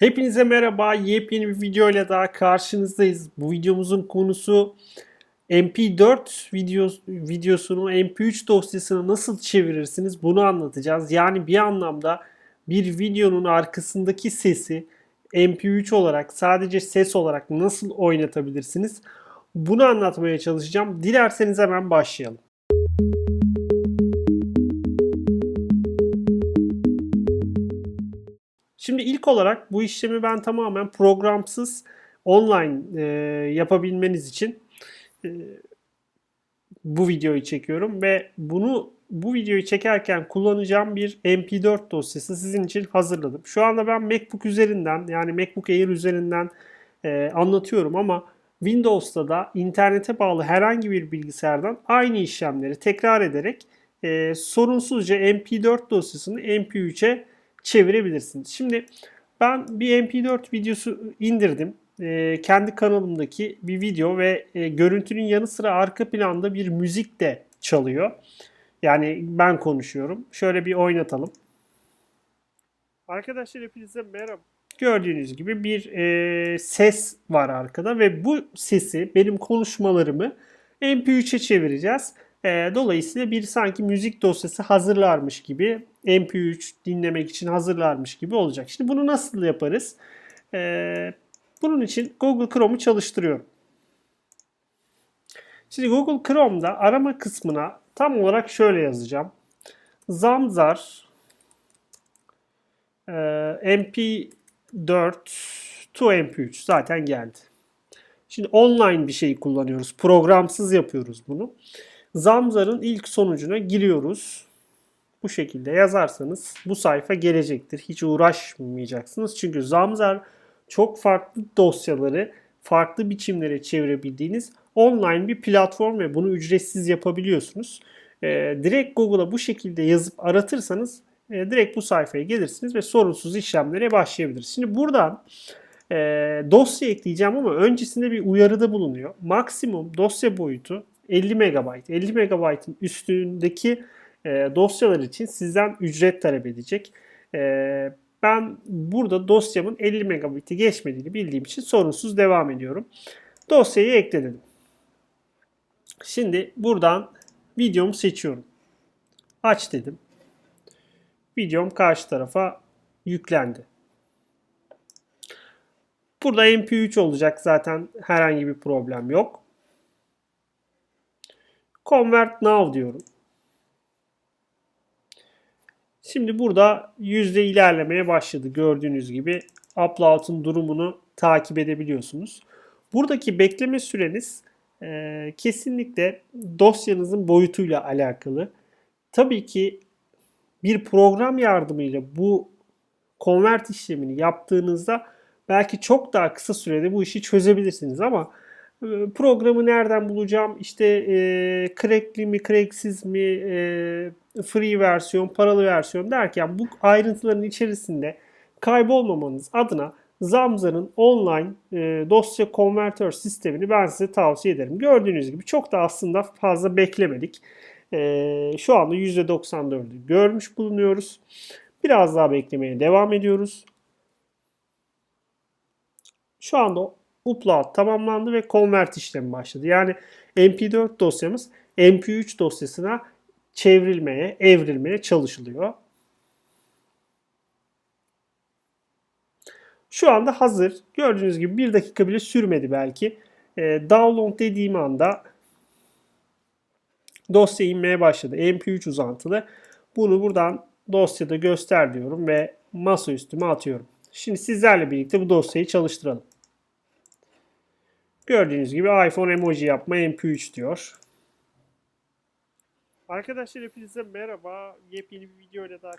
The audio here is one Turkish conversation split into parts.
Hepinize merhaba. Yepyeni bir video ile daha karşınızdayız. Bu videomuzun konusu MP4 video, videosunu MP3 dosyasına nasıl çevirirsiniz bunu anlatacağız. Yani bir anlamda bir videonun arkasındaki sesi MP3 olarak sadece ses olarak nasıl oynatabilirsiniz? Bunu anlatmaya çalışacağım. Dilerseniz hemen başlayalım. İlk olarak bu işlemi ben tamamen programsız online e, yapabilmeniz için e, bu videoyu çekiyorum ve bunu bu videoyu çekerken kullanacağım bir MP4 dosyası sizin için hazırladım. Şu anda ben MacBook üzerinden yani MacBook Air üzerinden e, anlatıyorum ama Windows'ta da internete bağlı herhangi bir bilgisayardan aynı işlemleri tekrar ederek e, sorunsuzca MP4 dosyasını MP3'e çevirebilirsiniz. Şimdi ben bir MP4 videosu indirdim. E, kendi kanalımdaki bir video ve e, görüntünün yanı sıra arka planda bir müzik de çalıyor. Yani ben konuşuyorum. Şöyle bir oynatalım. Arkadaşlar hepinize merhaba. Gördüğünüz gibi bir e, ses var arkada ve bu sesi benim konuşmalarımı MP3'e çevireceğiz. E, dolayısıyla bir sanki müzik dosyası hazırlarmış gibi MP3 dinlemek için hazırlarmış gibi olacak. Şimdi bunu nasıl yaparız? E, bunun için Google Chrome'u çalıştırıyorum. Şimdi Google Chrome'da arama kısmına tam olarak şöyle yazacağım. Zamzar e, MP4 to MP3 zaten geldi. Şimdi online bir şey kullanıyoruz. Programsız yapıyoruz bunu. Zamzar'ın ilk sonucuna giriyoruz. Bu şekilde yazarsanız bu sayfa gelecektir. Hiç uğraşmayacaksınız. Çünkü Zamzar çok farklı dosyaları farklı biçimlere çevirebildiğiniz online bir platform ve bunu ücretsiz yapabiliyorsunuz. Ee, direkt Google'a bu şekilde yazıp aratırsanız e, direkt bu sayfaya gelirsiniz ve sorunsuz işlemlere başlayabilirsiniz. Şimdi buradan e, dosya ekleyeceğim ama öncesinde bir uyarıda bulunuyor. Maksimum dosya boyutu 50 MB. 50 MB'ın üstündeki e, dosyalar için sizden ücret talep edecek. E, ben burada dosyamın 50 MB'i geçmediğini bildiğim için sorunsuz devam ediyorum. Dosyayı ekledim. Şimdi buradan videomu seçiyorum. Aç dedim. Videom karşı tarafa yüklendi. Burada MP3 olacak zaten herhangi bir problem yok. Convert Now diyorum. Şimdi burada yüzde ilerlemeye başladı. Gördüğünüz gibi upload'un durumunu takip edebiliyorsunuz. Buradaki bekleme süreniz e, kesinlikle dosyanızın boyutuyla alakalı. Tabii ki bir program yardımıyla bu convert işlemini yaptığınızda belki çok daha kısa sürede bu işi çözebilirsiniz ama programı nereden bulacağım işte e, crackli mi cracksız mi e, free versiyon paralı versiyon derken bu ayrıntıların içerisinde kaybolmamanız adına Zamza'nın online e, dosya konvertör sistemini ben size tavsiye ederim. Gördüğünüz gibi çok da aslında fazla beklemedik. E, şu anda %94'ü görmüş bulunuyoruz. Biraz daha beklemeye devam ediyoruz. Şu anda upload tamamlandı ve convert işlemi başladı. Yani MP4 dosyamız MP3 dosyasına çevrilmeye, evrilmeye çalışılıyor. Şu anda hazır. Gördüğünüz gibi bir dakika bile sürmedi belki. E, download dediğim anda dosya inmeye başladı. MP3 uzantılı. Bunu buradan dosyada göster diyorum ve masa üstüme atıyorum. Şimdi sizlerle birlikte bu dosyayı çalıştıralım. Gördüğünüz gibi iPhone emoji yapma MP3 diyor. Arkadaşlar hepinize merhaba. Yepyeni bir video ile daha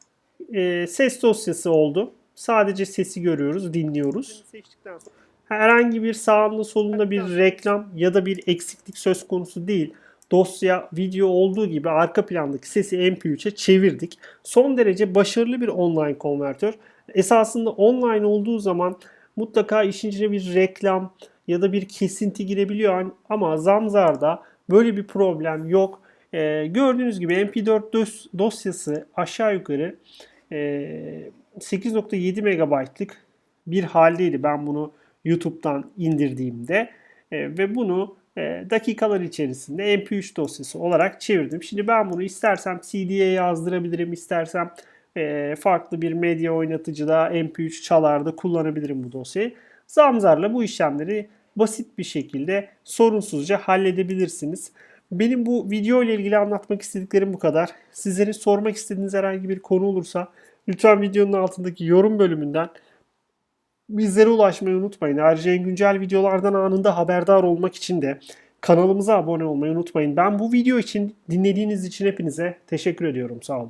e, ses dosyası oldu. Sadece sesi görüyoruz, dinliyoruz. Seçtikten sonra herhangi bir sağında solunda bir reklam ya da bir eksiklik söz konusu değil. Dosya, video olduğu gibi arka plandaki sesi MP3'e çevirdik. Son derece başarılı bir online konvertör. Esasında online olduğu zaman mutlaka işin içine bir reklam ya da bir kesinti girebiliyor ama Zamzar'da böyle bir problem yok. Ee, gördüğünüz gibi MP4 dos dosyası aşağı yukarı e, 8.7 MB'lık bir haldeydi ben bunu YouTube'dan indirdiğimde E, ve bunu e, dakikalar içerisinde MP3 dosyası olarak çevirdim. Şimdi ben bunu istersem CD'ye yazdırabilirim, istersem e, farklı bir medya oynatıcıda MP3 çalarda kullanabilirim bu dosyayı. Zamzar'la bu işlemleri basit bir şekilde sorunsuzca halledebilirsiniz. Benim bu video ile ilgili anlatmak istediklerim bu kadar. Sizlerin sormak istediğiniz herhangi bir konu olursa lütfen videonun altındaki yorum bölümünden bizlere ulaşmayı unutmayın. Ayrıca en güncel videolardan anında haberdar olmak için de kanalımıza abone olmayı unutmayın. Ben bu video için dinlediğiniz için hepinize teşekkür ediyorum. Sağ olun.